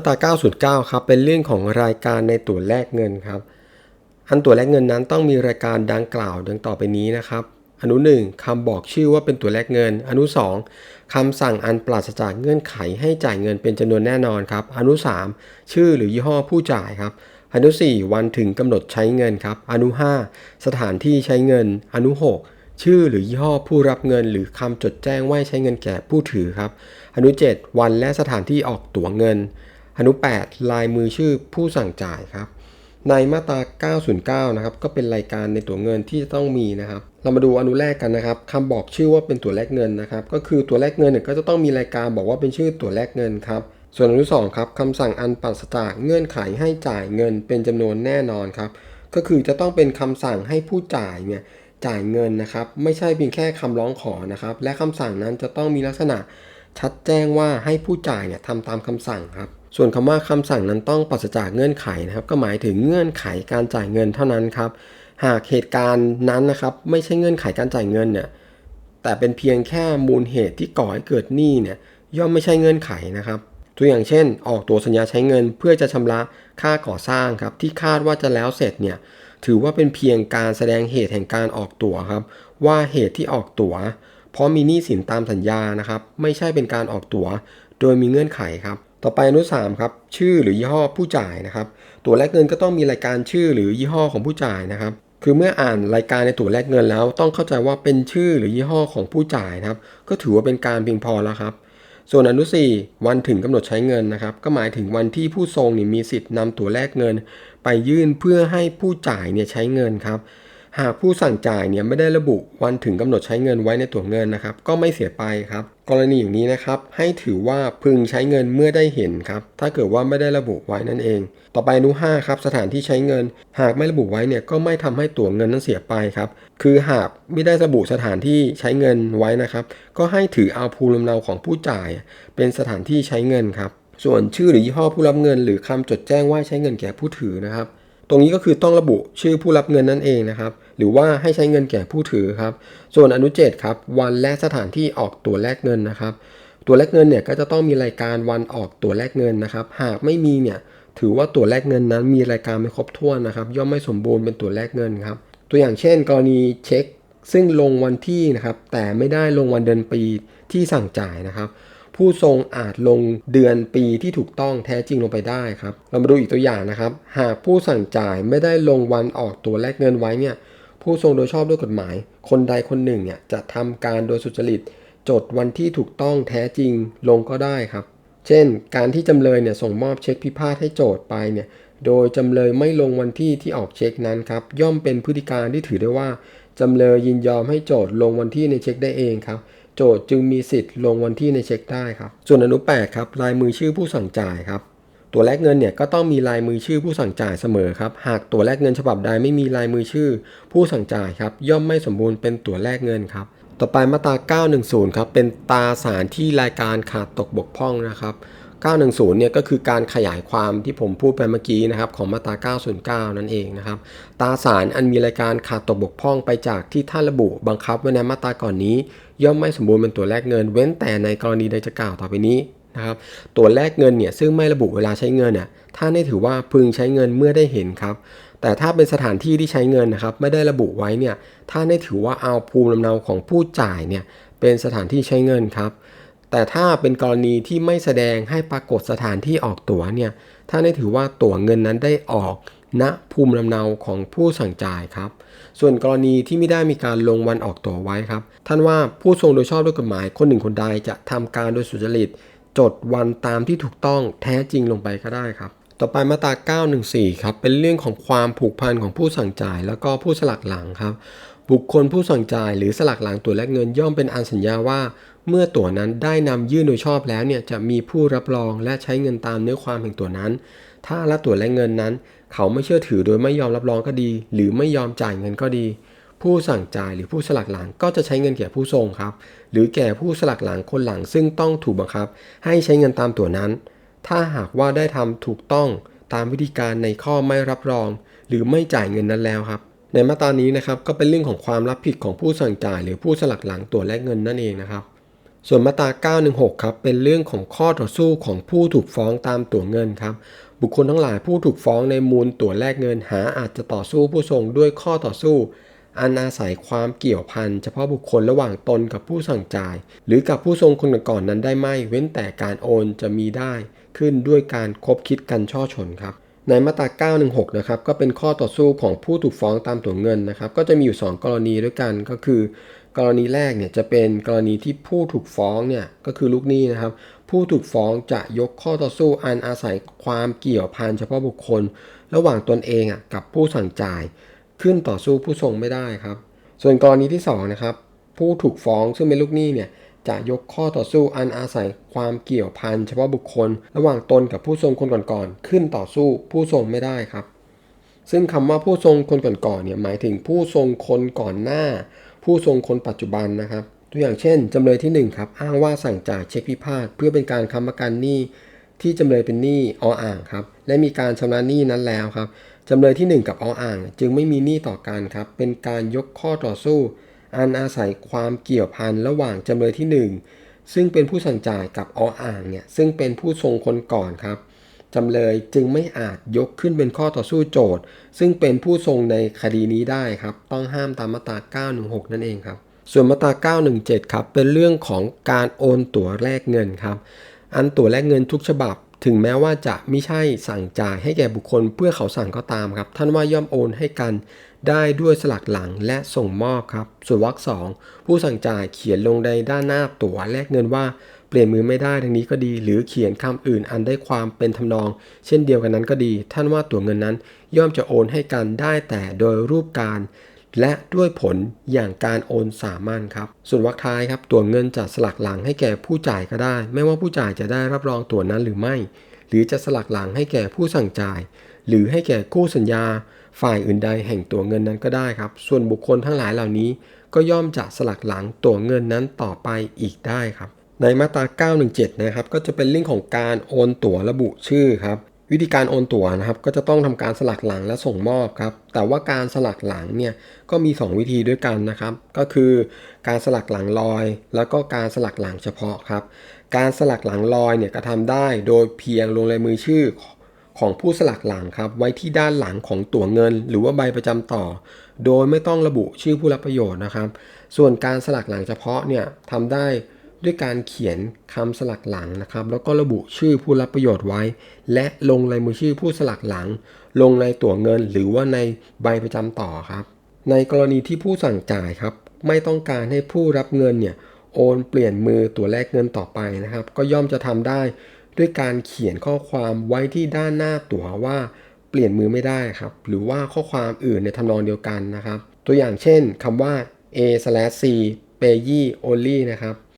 มาตรา909 ครับ เป็นเรื่องของรายการในตั๋วแลกเงินครับ อันตั๋วแลกเงินนั้นต้องมีรายการดังกล่าวดังต่อไปนี้นะครับ อนุ 1คำบอกชื่อว่าเป็นตั๋วแลกเงิน อนุ 2คำสั่งอันปราศจากเงื่อนไขให้จ่ายเงินเป็นจำนวนแน่นอนครับ อนุ 3 ชื่อหรือยี่ห้อผู้จ่ายครับ อนุ 4 วันถึงกำหนดใช้เงินครับ อนุ 5 สถานที่ใช้เงิน อนุ 6ชื่อหรือยี่ห้อผู้รับเงินหรือคำจดแจ้งว่าใช้เงินแก่ผู้ถือครับ อนุ 7 วันและสถานที่ออกตั๋วเงิน อนุ 8 ลายมือชื่อผู้สั่งจ่ายครับ ในมาตรา 909 นะครับ ก็เป็นรายการในตัวเงินที่จะต้องมีนะครับ เรามาดูอนุแรกกันนะครับคำบอกชื่อว่าเป็นตัวแลกเงินนะครับ ก็คือตัวแลกเงินเนี่ยก็จะต้องมีรายการบอกว่าเป็นชื่อตัวแลกเงินครับ ส่วนอนุสองครับคำสั่งอันปราศจากเงื่อนไขให้จ่ายเงินเป็นจำนวนแน่นอนครับ ก็คือจะต้องเป็นคำสั่งให้ผู้จ่ายเนี่ยจ่ายเงินนะครับ ไม่ใช่เพียงแค่คำร้องขอนะครับ และคำสั่งนั้นจะต้องมีลักษณะชัดแจ้งว่าให้ผู้จ่ายเนี่ยทำตามคำสั่งครับ ส่วนคำว่าคำสั่งนั้นต้องปราศจากเงื่อนไขนะครับ ก็หมายถึงเงื่อนไขการจ่ายเงินเท่านั้นครับ หากเหตุการณ์นั้นนะครับ ไม่ใช่เงื่อนไขการจ่ายเงินเนี่ยแต่เป็นเพียงแค่มูลเหตุที่ก่อให้เกิดหนี้เนี่ยย่อมไม่ใช่เงื่อนไขนะครับ ตัวอย่างเช่น ออกตัวสัญญาใช้เงินเพื่อจะชำระค่าก่อสร้างครับ ที่คาดว่าจะแล้วเสร็จเนี่ยถือว่าเป็นเพียงการแสดงเหตุแห่งการออกตั๋วครับ ว่าเหตุที่ออกตั๋วเพราะมีหนี้สินตามสัญญานะครับ ไม่ใช่เป็นการออกตั๋วโดยมีเงื่อนไขครับ ต่อไปอนุ3ครับชื่อหรือยี่ห้อผู้จ่ายนะครับ ตั๋วแลกเงินก็ต้องมีรายการชื่อหรือยี่ห้อของผู้จ่ายนะครับ คือเมื่ออ่านรายการในตั๋วแลกเงินแล้ว ต้องเข้าใจว่าเป็นชื่อหรือยี่ห้อของผู้จ่ายนะครับ ก็ถือว่าเป็นการเพียงพอแล้วครับ ส่วนอนุ4วันถึงกำหนดใช้เงินนะครับ ก็หมายถึงวันที่ผู้ทรงนี่มีสิทธิ์นำตั๋วแลกเงิน ไปยื่นเพื่อให้ผู้จ่ายเนี่ยใช้เงินครับ หากผู้สั่งจ่ายเนี่ยไม่ได้ระบุวันถึงกำหนดใช้เงินไว้ในตั๋วเงินนะครับ ก็ไม่เสียไปครับ กรณีอย่างนี้นะครับ ให้ถือว่าพึงใช้เงินเมื่อได้เห็นครับ ถ้าเกิดว่าไม่ได้ระบุไว้นั่นเอง ต่อไปอนุ5ครับสถานที่ใช้เงิน หากไม่ระบุไว้เนี่ยก็ไม่ทำให้ตั๋วเงินนั้นเสียไปครับ คือหากไม่ได้ระบุสถานที่ใช้เงินไว้นะครับ ก็ให้ถือเอาภูมิลำเนาของผู้จ่าย เป็นสถานที่ใช้เงินครับส่วนชื่อหรือยี่ห้อผู้รับเงิน หรือคำจดแจ้งว่าใช้เงินแก่ผู้ถือนะครับ ตรงนี้ก็คือต้องระบุชื่อผู้รับเงินนั่นเองนะครับ หรือว่าให้ใช้เงินแก่ผู้ถือครับ ส่วนอนุ7ครับ วันและสถานที่ออกตัวแลกเงินนะครับ ตัวแลกเงินเนี่ยก็จะต้องมีรายการวันออกตัวแลกเงินนะครับ หากไม่มีเนี่ยถือว่าตัวแลกเงินนั้นมีรายการไม่ครบถ้วนนะครับ ย่อมไม่สมบูรณ์เป็นตัวแลกเงินครับ ตัวอย่างเช่น กรณีเช็คซึ่งลงวันที่นะครับ แต่ไม่ได้ลงวันเดือนปีที่สั่งจ่ายนะครับ ผู้ทรงอาจลงเดือนปีที่ถูกต้องแท้จริงลงไปได้ครับ เรามาดูอีกตัวอย่างนะครับ หากผู้สั่งจ่ายไม่ได้ลงวันออกตัวแลกเงินไว้เนี่ยผู้ทรงโดยชอบด้วยกฎหมาย คนใดคนหนึ่งเนี่ยจะทำการโดยสุจริต จดวันที่ถูกต้องแท้จริงลงก็ได้ครับ เช่น การที่จำเลยเนี่ยส่งมอบเช็คพิพาทให้โจทย์ไปเนี่ยโดยจำเลยไม่ลงวันที่ที่ออกเช็คนั้นครับย่อมเป็นพฤติการที่ถือได้ว่าจำเลยยินยอมให้โจทย์ลงวันที่ในเช็คได้เองครับ โจทย์จึงมีสิทธิ์ลงวันที่ในเช็คได้ครับ ส่วนอนุ8ครับลายมือชื่อผู้สั่งจ่ายครับตัวแลกเงินเนี่ยก็ต้องมีลายมือชื่อผู้สั่งจ่ายเสมอครับ หากตัวแลกเงินฉบับใดไม่มีลายมือชื่อ ผู้สั่งจ่ายครับย่อมไม่สมบูรณ์เป็นตัวแลกเงินครับ ต่อไปมาตรา910ครับเป็นตาสารที่รายการขาดตกบกพร่องนะครับ 910เนี่ยก็คือการขยายความที่ผมพูดไปเมื่อกี้นะครับของมาตรา 909 นั่นเองนะครับตราสารอันมีรายการขาดตกบกพร่องไปจากที่ท่านระบุบังคับไว้ในมาตราก่อนนี้ ย่อมไม่สมบูรณ์เป็นตัวแลกเงิน เว้นแต่ในกรณีใดจะกล่าวต่อไปนี้นะครับตัวแลกเงินเนี่ยซึ่งไม่ระบุเวลาใช้เงินเนี่ยท่านได้ถือว่าพึงใช้เงินเมื่อได้เห็นครับแต่ถ้าเป็นสถานที่ที่ใช้เงินนะครับไม่ได้ระบุไว้เนี่ยท่านได้ถือว่าเอาภูมิลำเนาของผู้จ่ายเนี่ยเป็นสถานที่ใช้เงินครับ แต่ถ้าเป็นกรณีที่ไม่แสดงให้ปรากฏสถานที่ออกตั๋วเนี่ยท่านได้ถือว่าตั๋วเงินนั้นได้ออกณภูมิลำเนาของผู้สั่งจ่ายครับ ส่วนกรณีที่ไม่ได้มีการลงวันออกตั๋วไว้ครับ ท่านว่าผู้ทรงโดยชอบด้วยกฎหมายคนหนึ่งคนใดจะทำการโดยสุจริต จดวันตามที่ถูกต้องแท้จริงลงไปก็ได้ครับ ต่อไปมาตรา914 ครับ เป็นเรื่องของความผูกพันของผู้สั่งจ่าย แล้วก็ผู้สลักหลังครับ บุคคลผู้สั่งจ่ายหรือสลักหลังตัวแลกเงินย่อมเป็นอันสัญญาว่า เมื่อตั๋วนั้นได้นำยื่นโดยชอบแล้วเนี่ยจะมีผู้รับรองและใช้เงินตามเนื้อความแห่งตั๋วนั้น ถ้ารับตั๋วแลกเงินนั้น เขาไม่เชื่อถือโดยไม่ยอมรับรองก็ดี หรือไม่ยอมจ่ายเงินก็ดี ผู้สั่งจ่ายหรือผู้สลักหลังก็จะใช้เงินแก่ผู้ส่งครับ หรือแก่ผู้สลักหลังคนหลังซึ่งต้องถูกบังคับ ให้ใช้เงินตามตั๋วนั้น ถ้าหากว่าได้ทำถูกต้องตามวิธีการในข้อไม่รับรอง หรือไม่จ่ายเงินนั้นแล้วครับ ในมาตรานี้นะครับก็เป็นเรื่องของความรับผิดของผู้สั่งจ่าย หรือผู้สลักหลังตัวแลกเงินนั่นเองนะครับ ส่วนมาตรา 916 ครับเป็นเรื่องของข้อต่อสู้ของผู้ถูกฟ้องตามตัวเงินครับบุคคลทั้งหลายผู้ถูกฟ้องในมูลตัวแลกเงินหาอาจจะต่อสู้ผู้ทรงด้วยข้อต่อสู้ อันอาศัยความเกี่ยวพันเฉพาะบุคคลระหว่างตนกับผู้สั่งจ่าย หรือกับผู้ทรงคนก่อนนั้นได้ไม่ เว้นแต่การโอนจะมีได้ ขึ้นด้วยการคบคิดกันช่อชนครับในมาตรา 916 นะครับ ก็เป็นข้อต่อสู้ของผู้ถูกฟ้องตามตัวเงินนะครับ ก็จะมีอยู่ 2 กรณีด้วยกัน ก็คือ กรณีแรกเนี่ยจะเป็นกรณีที่ผู้ถูกฟ้องเนี่ยก็คือลูกหนี้นะครับ ผู้ถูกฟ้องจะยกข้อต่อสู้อันอาศัยความเกี่ยวพันเฉพาะบุคคล ระหว่างตนเองอะกับผู้สั่งจ่าย ขึ้นต่อสู้ผู้ทรงไม่ได้ครับ ส่วนกรณีที่2นะครับผู้ถูกฟ้องซึ่งเป็นลูกหนี้เนี่ยจะยกข้อต่อสู้อันอาศัยความเกี่ยวพันเฉพาะบุคคล ระหว่างตนกับผู้ทรงคนก่อนๆขึ้นต่อสู้ผู้ทรงไม่ได้ครับ ซึ่งคำว่าผู้ทรงคนก่อนๆเนี่ยหมายถึงผู้ทรงคนก่อนหน้า ผู้ทรงคนปัจจุบันนะครับ ตัวอย่างเช่น จำเลยที่1ครับอ้างว่าสั่งจ่ายเช็คพิพาทเพื่อเป็นการค้ำประกันหนี้ที่จำเลยเป็นหนี้ออ่างครับและมีการชำระหนี้นั้นแล้วครับ จำเลยที่ 1 กับออ่าง จึงไม่มีหนี้ต่อกันครับ เป็นการยกข้อต่อสู้ อันอาศัยความเกี่ยวพันระหว่างจำเลยที่ 1 ซึ่งเป็นผู้สั่งจ่ายกับออ่างเนี่ยซึ่งเป็นผู้ทรงคนก่อนครับจำเลยจึงไม่อาจยกขึ้นเป็นข้อต่อสู้โจทย์ ซึ่งเป็นผู้ทรงในคดีนี้ได้ครับ ต้องห้ามตามมาตรา 916 นั่นเองครับ ส่วนมาตรา 917 ครับ เป็นเรื่องของการโอนตั๋วแลกเงินครับ อันตั๋วแลกเงินทุกฉบับ ถึงแม้ว่าจะไม่ใช่สั่งจ่ายให้แก่บุคคลเพื่อเขาสั่งก็ตามครับ ท่านว่าย่อมโอนให้กันได้ด้วยสลักหลังและส่งมอบครับ ส่วนวรรคสองผู้สั่งจ่ายเขียนลงในด้านหน้าตั๋วแลกเงินว่าเปลี่ยนมือไม่ได้ทั้งนี้ก็ดี หรือเขียนคำอื่นอันได้ความเป็นทำนอง เช่นเดียวกันนั้นก็ดี ท่านว่าตั๋วเงินนั้น ย่อมจะโอนให้กันได้แต่โดยรูปการ และด้วยผลอย่างการโอนสามัญครับ ส่วนวรรคท้ายครับ ตัวเงินจะสลักหลังให้แก่ผู้จ่ายก็ได้ ไม่ว่าผู้จ่ายจะได้รับรองตัวนั้นหรือไม่ หรือจะสลักหลังให้แก่ผู้สั่งจ่าย หรือให้แก่คู่สัญญา ฝ่ายอื่นใดแห่งตัวเงินนั้นก็ได้ครับ ส่วนบุคคลทั้งหลายเหล่านี้ ก็ย่อมจะสลักหลังตัวเงินนั้นต่อไปอีกได้ครับ ในมาตรา 917 นะครับ ก็จะเป็นเรื่องของการโอนตั๋วระบุชื่อครับ วิธีการโอนตั๋วนะครับก็จะต้องทำการสลักหลังและส่งมอบครับ แต่ว่าการสลักหลังเนี่ยก็มี 2 วิธีด้วยกันนะครับ ก็คือการสลักหลังลอย แล้วก็การสลักหลังเฉพาะครับ การสลักหลังลอยเนี่ยกระทำได้โดยเพียงลงลายมือชื่อของผู้สลักหลังครับ ไว้ที่ด้านหลังของตั๋วเงิน หรือว่าใบประจำต่อ โดยไม่ต้องระบุชื่อผู้รับประโยชน์นะครับ ส่วนการสลักหลังเฉพาะเนี่ยทำได้ ด้วยการเขียนคำสลักหลังนะครับ แล้วก็ระบุชื่อผู้รับประโยชน์ไว้ และลงลายมือชื่อผู้สลักหลัง ลงในตั๋วเงินหรือว่าในใบประจำต่อครับ ในกรณีที่ผู้สั่งจ่ายครับ ไม่ต้องการให้ผู้รับเงินเนี่ยโอนเปลี่ยนมือตั๋วแลกเงินต่อไปนะครับ ก็ย่อมจะทำได้ ด้วยการเขียนข้อความไว้ที่ด้านหน้าตั๋วว่าเปลี่ยนมือไม่ได้ครับ หรือว่าข้อความอื่นในทำนองเดียวกันนะครับ ตัวอย่างเช่นคำว่า a/c payee only นะครับ